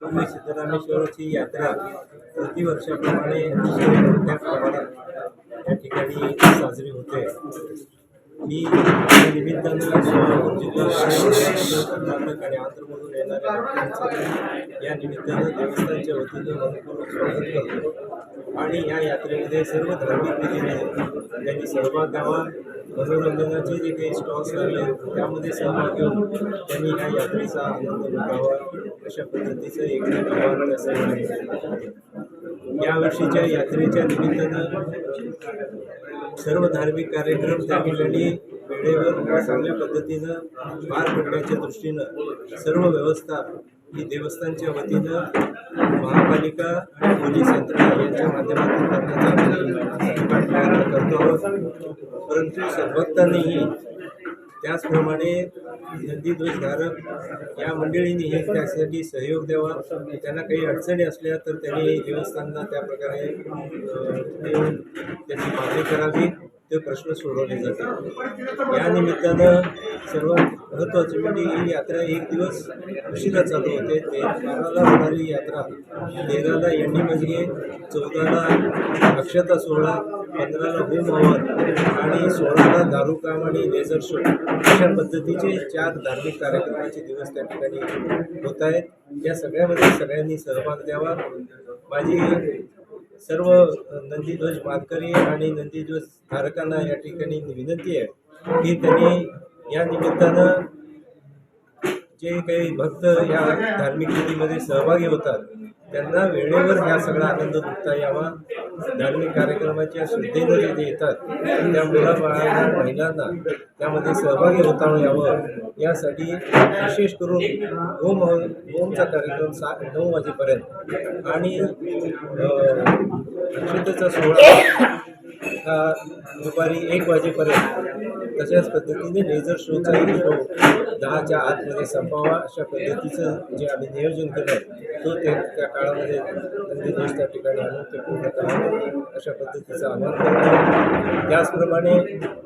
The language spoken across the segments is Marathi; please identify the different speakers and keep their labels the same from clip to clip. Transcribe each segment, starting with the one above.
Speaker 1: पूर्वी सिद्धरामेश्वराची यात्रा प्रतिवर्षाप्रमाणे अतिशय मोठ्या प्रमाणात या साजरी होते. मी निमित्तानं जिल्हा आणि कर्नाटक आणि आंध्रमधून येणाऱ्या या निमित्तानं देवस्थानच्या वतीनं मनपूर्वक स्वागत करतो. आणि या यात्रेमध्ये सर्व धार्मिक विधीमध्ये त्यांनी सहभाग घ्यावा मनोरंजनाचे जे काही स्टॉल्स लागले त्यामध्ये सहभाग घेऊन त्यांनी या यात्रेचा आनंद लुटावा अशा पद्धतीचं एक आवाहन यावर्षीच्या यात्रेच्या निमित्तानं सर्व धार्मिक कार्यक्रम त्या ठिकाणी वेळेवर चांगल्या पद्धतीनं पार पडण्याच्या दृष्टीनं सर्व व्यवस्था ही देवस्थानच्या वतीनं महापालिका आणि पोलीस यंत्रणा यांच्या माध्यमातून करण्याचा प्रयत्न करतो आहोत. परंतु सर्वक्तांनीही त्याचप्रमाणे नंदीध्वजधारक या मंडळींनीही त्यासाठी सहयोग द्यावा. त्यांना काही अडचणी असल्या तर त्यांनी देवस्थानला त्या प्रकारे देऊन त्याची मागणी करावी. ते प्रश्न सोडवले जातात. या निमित्तानं सर्वात महत्त्वाची म्हणजे ही यात्रा एक दिवस उशिरा चालू होते. ते बाराला होणारी यात्रा तेराला एंडी मजगे चौदाला अक्षता सोहळा पंधराला होम हवन आणि सोळाला दारुकाम आणि लेझर शो अशा पद्धतीचे चार धार्मिक कार्यक्रमाचे दिवस त्या ठिकाणी होत आहेत. या सगळ्यामध्ये सगळ्यांनी सहभाग द्यावा. माझी सर्व नंदीध्वज मातकरी आणि नंदीध्वज धारकांना या ठिकाणी विनंती आहे की त्यांनी या निमित्तानं जे काही भक्त या धार्मिक विधीमध्ये सहभागी होतात त्यांना वेळेवर हा सगळा आनंद लुटता यावा. धार्मिक कार्यक्रमाच्या श्रद्धेनं जे येतात त्या मुलाबाळांना महिलांना त्यामध्ये सहभागी होता यावं. यासाठी विशेष करून होम होमचा कार्यक्रम सा नऊ वाजेपर्यंत आणि अक्षतेचा सोहळा हा दुपारी एक वाजेपर्यंत. तशाच पद्धतीने लेझर शोचाही शो दहाच्या आतमध्ये संपावा अशा पद्धतीचं जे आम्ही नियोजन केलं आहे तो ते त्या काळामध्ये नंदीध्वज त्या ठिकाणी आणून ते पूर्ण करावं अशा पद्धतीचं आवाहन करतो त्याचप्रमाणे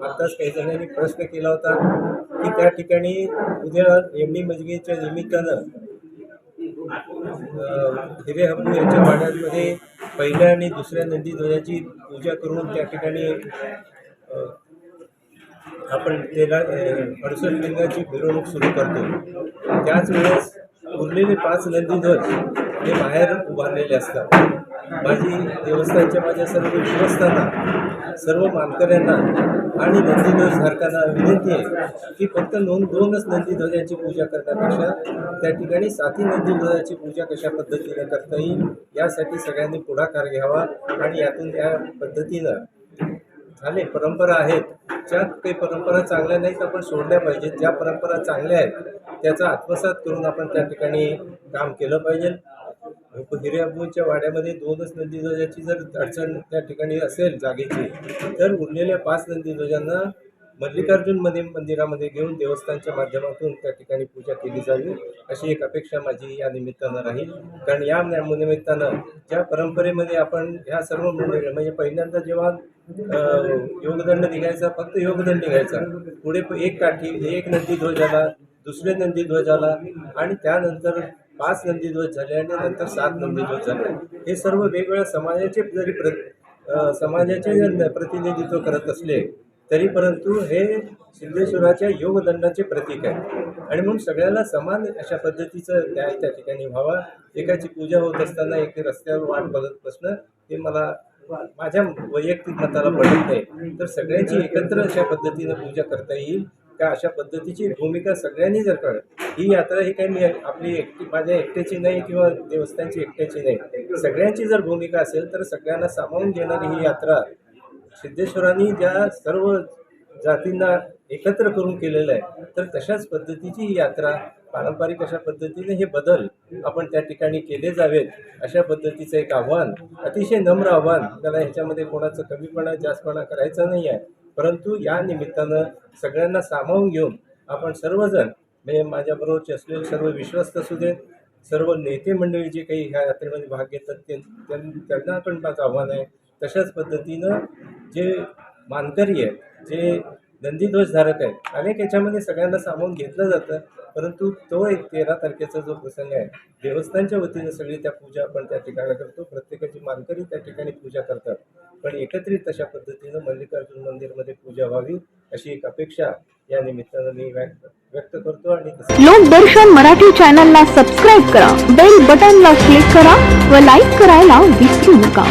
Speaker 1: आत्ताच काही जणांनी प्रश्न केला होता की त्या ठिकाणी उद्या एमडी मजगेच्या निमित्तानं हिरे हप्पू यांच्या वाड्यांमध्ये पहिल्या आणि दुसऱ्या नंदीध्वजाची पूजा करून त्या ठिकाणी आपण त्याला अडसठ लिंगाची मिरवणूक सुरू करतो. त्याच वेळेस उरलेले पाच नंदीध्वज हे बाहेर उभारलेले असतात. माझी देवस्थानच्या माझ्या सर्व विश्वस्तांना सर्व मानकऱ्यांना आणि नंदीध्वज धारकांना विनंती आहे की फक्त नोंद दोनच नंदीध्वजांची पूजा करण्यापेक्षा त्या ठिकाणी साती नंदीध्वजाची पूजा कशा पद्धतीनं करता येईल यासाठी सगळ्यांनी पुढाकार घ्यावा आणि यातून त्या पद्धतीनं झाले परंपरा आहेत ज्या काही परंपरा चांगल्या नाहीत आपण सोडल्या पाहिजेत. ज्या परंपरा चांगल्या आहेत त्याचा आत्मसात करून आपण त्या ठिकाणी काम केलं पाहिजे. हिरे वाड्यामध्ये दोनच नंदीध्वजाची जर अडचण त्या ठिकाणी असेल जागेची तर उरलेल्या पाच नंदीध्वजांना मल्लिकार्जुनमध्ये मंदिरामध्ये घेऊन देवस्थानच्या माध्यमातून त्या ठिकाणी पूजा केली जावी अशी एक अपेक्षा माझी या निमित्तानं राहील. कारण या निमित्तानं ज्या परंपरेमध्ये आपण ह्या सर्व मंडळी म्हणजे पहिल्यांदा जेव्हा योगदंड निघायचा फक्त योगदंड निघायचा. पुढे एक काठी एक नंदीध्वजाला दुसरे नंदीध्वजाला आणि त्यानंतर पाच नंदीध्वज झाले आणि नंतर सात नंदीध्वज झाले. हे सर्व वेगवेगळ्या समाजाचे जरी प्र समाजाचे प्रतिनिधित्व करत असले तरी परंतु हे सिद्धेश्वराच्या योगदंडाचे प्रतीक आहे. आणि म्हणून सगळ्याला समान अशा पद्धतीचं त्या त्या ठिकाणी व्हावा. एकाची पूजा होत असताना एक रस्त्यावर वाट बघत बसणं हे मला माझ्या वैयक्तिक मताला पडत नाही. तर सगळ्यांची एकत्र अशा पद्धतीनं पूजा करता येईल. का अशा पद्धतीची भूमिका सगळ्यांनी जर कळत ही यात्रा ही काही मी आपली एकटी माझ्या एकट्याची नाही किंवा देवस्थानची एकट्याची नाही. सगळ्यांची जर भूमिका असेल तर सगळ्यांना सामावून घेणारी ही यात्रा सिद्धेश्वरांनी ज्या सर्व जातींना एकत्र करून केलेलं आहे तर तशाच पद्धतीची ही यात्रा पारंपरिक अशा पद्धतीने हे बदल आपण त्या ठिकाणी केले जावेत अशा पद्धतीचं एक आव्हान अतिशय नम्र आव्हान त्याला ह्याच्यामध्ये कोणाचं कमीपणा जास्तपणा करायचा नाही आहे. परंतु या निमित्तानं सगळ्यांना सामावून घेऊन आपण सर्वजण म्हणजे माझ्याबरोबरचे असलेले सर्व विश्वस्त असू देत सर्व नेते मंडळी जे काही ह्या यात्रेमध्ये भाग घेतात ते त्यां- त्यांना पण माझं आव्हान आहे. तशाच पद्धतीनं जे मानकरी आहेत जे नंदीध्वजधारक आहेत अनेक याच्यामध्ये सगळ्यांना सामावून घेतलं जातं परंतु तो एक तेरा तारखेचा जो प्रसंग आहे देवस्थानच्या वतीनं सगळी त्या पूजा आपण त्या ठिकाणी करतो प्रत्येकाची मानकरी त्या ठिकाणी पूजा करतात. पण एकत्रित अशा पद्धतीनं मल्लिकार्जुन मंदिरमध्ये पूजा व्हावी अशी एक अपेक्षा या निमित्तानं मी व्यक्त व्यक्त करतो आणि
Speaker 2: लोकदर्शन मराठी चॅनलला सबस्क्राईब करा बेल बटनला क्लिक करा व लाईक करायला विसरू नका.